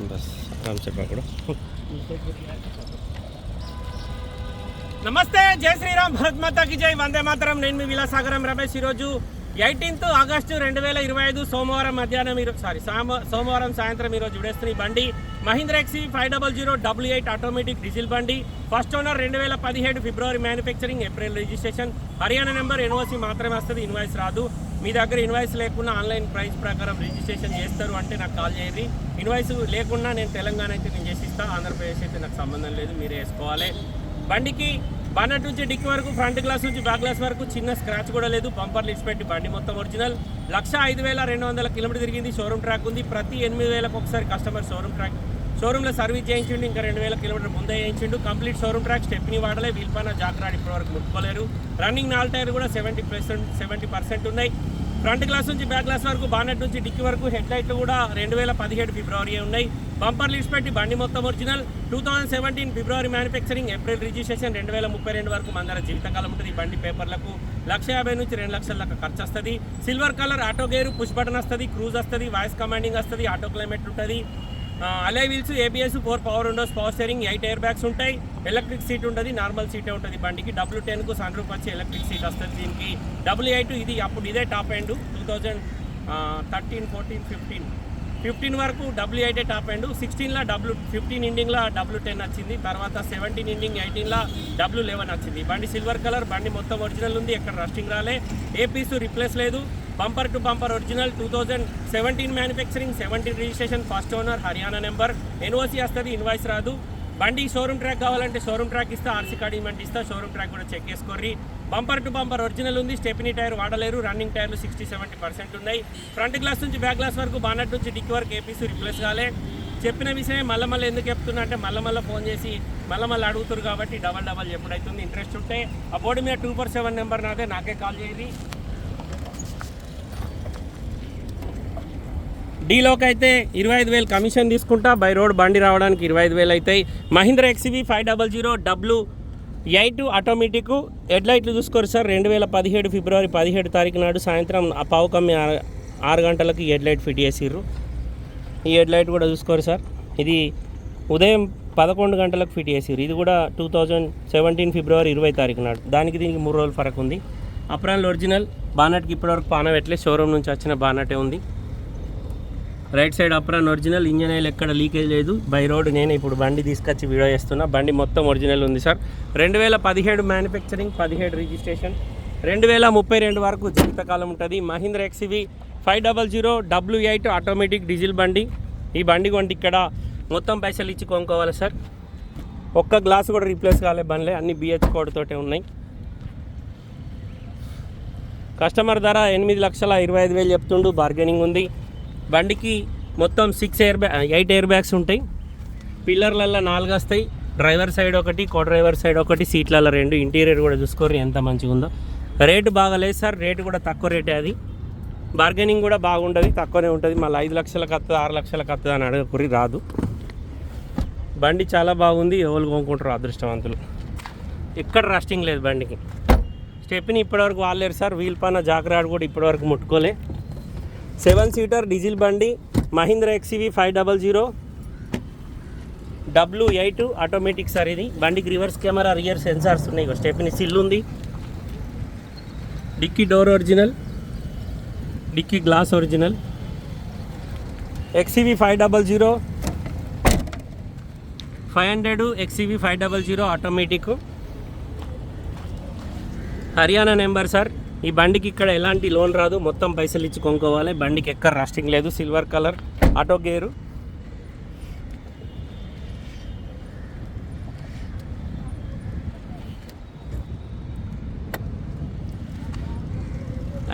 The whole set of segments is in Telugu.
బస్ రామ్ కూడా. నమస్తే జై శ్రీరామ్ భరత్ మాతాకి జై. వందే మాతరం. నేను మీ విలాసాగరం రమేష్. ఈరోజు ఎయిటీన్త్ ఆగస్టు రెండు వేల ఇరవై ఐదు సోమవారం మధ్యాహ్నం మీరు సారీ సామ- సోమవారం సాయంత్రం ఈరోజు విడేస్తున్న ఈ బండి Mahindra XUV five double zero W eight automatic diesel బండి. ఫస్ట్ ఓనర్ రెండు వేల పదిహేడు ఫిబ్రవరి manufacturing April registration Haryana number NOC మాత్రమే వస్తుంది ఇన్వాయిస్ రాదు. మీ దగ్గర ఇన్వాయిస్ లేకుండా ఆన్లైన్ ప్రైస్ ప్రకారం రిజిస్ట్రేషన్ చేస్తారు అంటే నాకు కాల్ చేయండి. ఇన్వాయిస్ లేకుండా నేను తెలంగాణ అయితే నేను చేసిస్తా. ఆంధ్రప్రదేశ్ అయితే నాకు సంబంధం లేదు. మీరు వేసుకోవాలి. బండికి బన్నట్ నుంచి డిక్ వరకు ఫ్రంట్ గ్లాస్ నుంచి బ్యాక్ గ్లాస్ వరకు చిన్న స్క్రాచ్ కూడా లేదు. పంపర్ లిడ్స్ పెట్టి బండి మొత్తం ఒరిజినల్ లక్ష ఐదు వేల రెండు వందల కిలోమీటర్ తిరిగింది. షోరూమ్ ట్రాక్ ఉంది. ప్రతి ఎనిమిది వేలకు ఒకసారి కస్టమర్ షోరూమ్ ట్రాక్ షోరూమ్లో సర్వీస్ చేయించిండు. ఇంకా రెండు వేల కిలోమీటర్ ముందే చేయించిండు. కంప్లీట్ షోరూమ్ ట్రాక్ స్టెప్ని వాడలే. వీల్పైన జాగ్రత్త ఇప్పటివరకు ముట్టుకోలేరు. రన్నింగ్ నాలుగు టైర్ కూడా సెవెంటీ పర్సెంట్ సెవెంటీ పర్సెంట్ ఉన్నాయి. ఫ్రంట్ గ్లాస్ నుంచి బ్యాక్ గ్లాస్ వరకు బానెట్ నుంచి డిక్కి వరకు హెడ్ లైట్లు కూడా రెండు వేల పదిహేడు ఫిబ్రవరి ఉన్నాయి. బంపర్ లిస్ట్ పెట్టి బండి మొత్తం ఒరిజినల్. టూ థౌసండ్ సెవెంటీన్ ఫిబ్రవరి మ్యానుఫ్యాక్చరింగ్ ఏప్రిల్ రిజిస్ట్రేషన్ రెండు వేల ముప్పై రెండు వరకు మందర జీవితకాలం ఉంటుంది. బండి పేపర్లకు లక్ష యాభై నుంచి రెండు లక్షల దాకా ఖర్చు వస్తుంది. Silver colour auto gear push button వస్తుంది క్రూజ్ వస్తుంది వాయిస్ కమాండింగ్ వస్తుంది ఆటో క్లైమేట్ ఉంటుంది. Alloy wheels ABS four power windows power steering eight air bags ఉంటాయి. ఎలక్ట్రిక్ సీట్ ఉంటుంది నార్మల్ సీటే ఉంటుంది బండికి. డబ్ల్యూ టెన్కు సన్ రూప్ వచ్చి ఎలక్ట్రిక్ సీట్ వస్తుంది దీనికి. డబ్ల్యూ ఎయిట్ ఇది అప్పుడు ఇదే top end two thousand thirteen fourteen fifteen. Fifteen వరకు డబ్ల్యూ ఎయిటే టాప్ ఎండ్. సిక్స్టీన్లో డబ్ల్యూ ఫిఫ్టీన్ ఇండింగ్లో డబ్ల్యూ టెన్ వచ్చింది. తర్వాత సెవెంటీన్ ఇండింగ్ ఎయిటీన్లో డబ్ల్యూ లెవెన్ వచ్చింది. బండి సిల్వర్ కలర్ బండి మొత్తం ఒరిజినల్ ఉంది ఎక్కడ రస్టింగ్ రాలే. ఏ పీసు రిప్లేస్ లేదు. Bumper to bumper original two thousand seventeen manufacturing seventeen registration first owner Haryana number NOC వస్తుంది ఇన్వాయిస్ రాదు. బండి షోరూమ్ ట్రాక్ కావాలంటే షోరూమ్ ట్రాక్ ఇస్తా ఆర్సీ కార్డ్ ఇవ్వమంటే ఇస్తా షోరూమ్ ట్రాక్ కూడా చెక్ చేసుకోర్రి. బంపర్ టు బంపర్ ఒరిజినల్ ఉంది స్టెపినీ టైర్ వాడలేరు రన్నింగ్ టైర్లు సిక్స్టీ సెవెంటీ పర్సెంట్ ఉన్నాయి. ఫ్రంట్ గ్లాస్ నుంచి బ్యాక్ గ్లాస్ వరకు బానట్ నుంచి డిక్కి వరకు ఏపీసీ రిప్లేస్ కాలే. చెప్పిన విషయం మళ్ళీ మళ్ళీ ఎందుకు చెప్తున్నా అంటే మళ్ళీ మళ్ళీ ఫోన్ చేసి మళ్ళీ మళ్ళీ అడుగుతారు కాబట్టి డబల్ డబల్ ఎప్పుడైతుంది ఇంట్రెస్ట్ ఉంటే ఆ బోర్డు మీద టూ ఫోర్ సెవెన్ నెంబర్ నాదే నాకే కాల్ చేయండి డీలోకి అయితే ఇరవై ఐదు వేలు కమిషన్ తీసుకుంటా బై రోడ్ బండి రావడానికి ఇరవై ఐదు వేలు అవుతాయి. Mahindra XUV five double zero W eight automatic head లైట్లు చూసుకోరు సార్. రెండు వేల పదిహేడు ఫిబ్రవరి పదిహేడు తారీఖు నాడు సాయంత్రం ఆ పావు కమ్మి ఆరు ఆరు గంటలకు హెడ్లైట్ హెడ్ లైట్ ఫిట్ చేసిర్రు. ఈ హెడ్ లైట్ కూడా చూసుకోరు సార్. ఇది ఉదయం పదకొండు గంటలకు ఫిట్ చేసిర్రు. ఇది కూడా టూ థౌజండ్ సెవెంటీన్ ఫిబ్రవరి ఇరవై తారీఖు నాడు. దానికి దీనికి మూడు రోజులు ఫరక్ ఉంది. Apron original. బానట్కి ఇప్పటివరకు పాన పెట్టలే షోరూమ్ నుంచి వచ్చిన బానటే ఉంది. Right side apron original engine oil ఎక్కడ లీకేజ్ లేదు. బై రోడ్ నేను ఇప్పుడు బండి తీసుకొచ్చి వీడియో చేస్తున్నా. బండి మొత్తం ఒరిజినల్ ఉంది సార్. రెండు వేల పదిహేడు మ్యానుఫ్యాక్చరింగ్ పదిహేడు రిజిస్ట్రేషన్ రెండు వేల ముప్పై రెండు వరకు జీవితకాలం ఉంటుంది. Mahindra XUV five double zero W eight automatic diesel బండి. ఈ బండి కొంటే ఇక్కడ మొత్తం పైసలు ఇచ్చి కొనుక్కోవాలి సార్. ఒక్క గ్లాస్ కూడా రీప్లేస్ కాలే బండ్లే. అన్ని బిహెచ్ కోడ్తోటే ఉన్నాయి. కస్టమర్ ధర ఎనిమిది లక్షల ఇరవై ఐదు వేలు చెప్తుండు. బార్గెనింగ్ ఉంది. బండికి మొత్తం సిక్స్ ఎయిర్ బ్యా ఎయిట్ ఎయిర్ బ్యాగ్స్ ఉంటాయి. పిల్లర్లల్లో నాలుగు వస్తాయి డ్రైవర్ సైడ్ ఒకటి కో డ్రైవర్ సైడ్ ఒకటి సీట్లలో రెండు. ఇంటీరియర్ కూడా చూసుకోరు ఎంత మంచిగా ఉందో. రేటు బాగాలేదు సార్ రేటు కూడా తక్కువ రేటే అది. బార్గెనింగ్ కూడా బాగుండదు తక్కువనే ఉంటుంది. మళ్ళీ ఐదు లక్షలకు వస్తుంది ఆరు లక్షలకు వస్తుంది అని అడగకురి రాదు. బండి చాలా బాగుంది ఎవరు కొనుక్కుంటారు అదృష్టవంతులు. ఎక్కడ రస్టింగ్ లేదు బండికి. స్టెప్ని ఇప్పటివరకు వాడలేరు సార్. వీల్ పైన జాగ్రత్త కూడా ఇప్పటివరకు ముట్టుకోలే. సెవెన్ సీటర్ డీజిల్ బండి Mahindra XUV five double zero W eight automatic sir ఇది. బండికి రివర్స్ కెమెరా రియర్ సెన్సార్స్ ఉన్నాయి. ఇగో స్టెప్ని సిల్ ఉంది. Dicky door original dicky glass original. XUV five double zero five hundred XUV five double zero automatic. Haryana number sir. ఈ బండికి ఇక్కడ ఎలాంటి లోన్ రాదు. మొత్తం పైసలు ఇచ్చి కొనుక్కోవాలి. బండికి ఎక్కడ రాస్టింగ్ లేదు. Silver colour. Auto gear.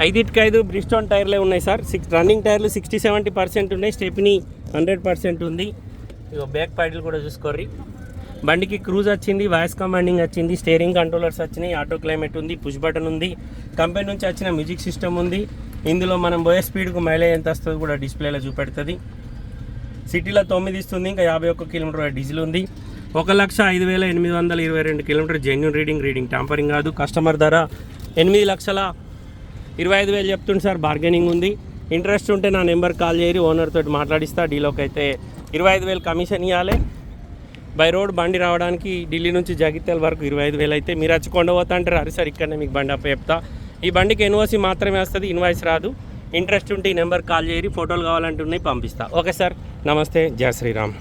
ఐదింటికి ఐదు బ్రిస్టోన్ టైర్లే ఉన్నాయి సార్. సిక్స్ రన్నింగ్ టైర్లు సిక్స్టీ సెవెంటీ పర్సెంట్ ఉన్నాయి. స్టెప్ని హండ్రెడ్ పర్సెంట్ ఉంది. ఇక బ్యాక్ ప్యాడిల్ కూడా చూసుకోర్రీ. బండికి క్రూజ్ వచ్చింది వాయిస్ కమాండింగ్ వచ్చింది స్టీరింగ్ కంట్రోలర్స్ వచ్చినాయి ఆటో క్లైమేట్ ఉంది పుష్ బటన్ ఉంది కంపెనీ నుంచి వచ్చిన మ్యూజిక్ సిస్టమ్ ఉంది. ఇందులో మనం పోయే స్పీడ్కు మైలేజ్ ఎంత వస్తుందో కూడా డిస్ప్లేలో చూపెడుతుంది. సిటీలో తొమ్మిది ఇస్తుంది ఇంకా యాభై ఒక్క కిలోమీటర్ డీజిల్ ఉంది. ఒక లక్ష ఐదు వేల ఎనిమిది వందల ఇరవై రెండు kilometre genuine reading reading tampering కాదు కస్టమర్ ధర ఎనిమిది లక్షల ఇరవై ఐదు వేలు చెప్తుంది సార్ బార్గెనింగ్ ఉంది. ఇంట్రెస్ట్ ఉంటే నా నెంబర్ కాల్ చేయరు ఓనర్ తోటి మాట్లాడిస్తా డీలోకి అయితే ఇరవై ఐదు వేలు కమిషన్ ఇవ్వాలి బై రోడ్ బండి రావడానికి ఢిల్లీ నుంచి జగిత్యాల వరకు ఇరవై ఐదు వేలు అయితే మీరు వచ్చి కొండపోతా అంటారు. అరే సార్ ఇక్కడనే మీకు బండి అప్ప చెప్తా. ఈ బండికి ఎన్ఓసి మాత్రమే వస్తుంది ఇన్వాయిస్ రాదు. ఇంట్రెస్ట్ ఉంటే ఈ నెంబర్ కాల్ చేయరి ఫోటోలు కావాలంటున్నాయి పంపిస్తా. ఓకే సార్ నమస్తే జయ శ్రీరామ్.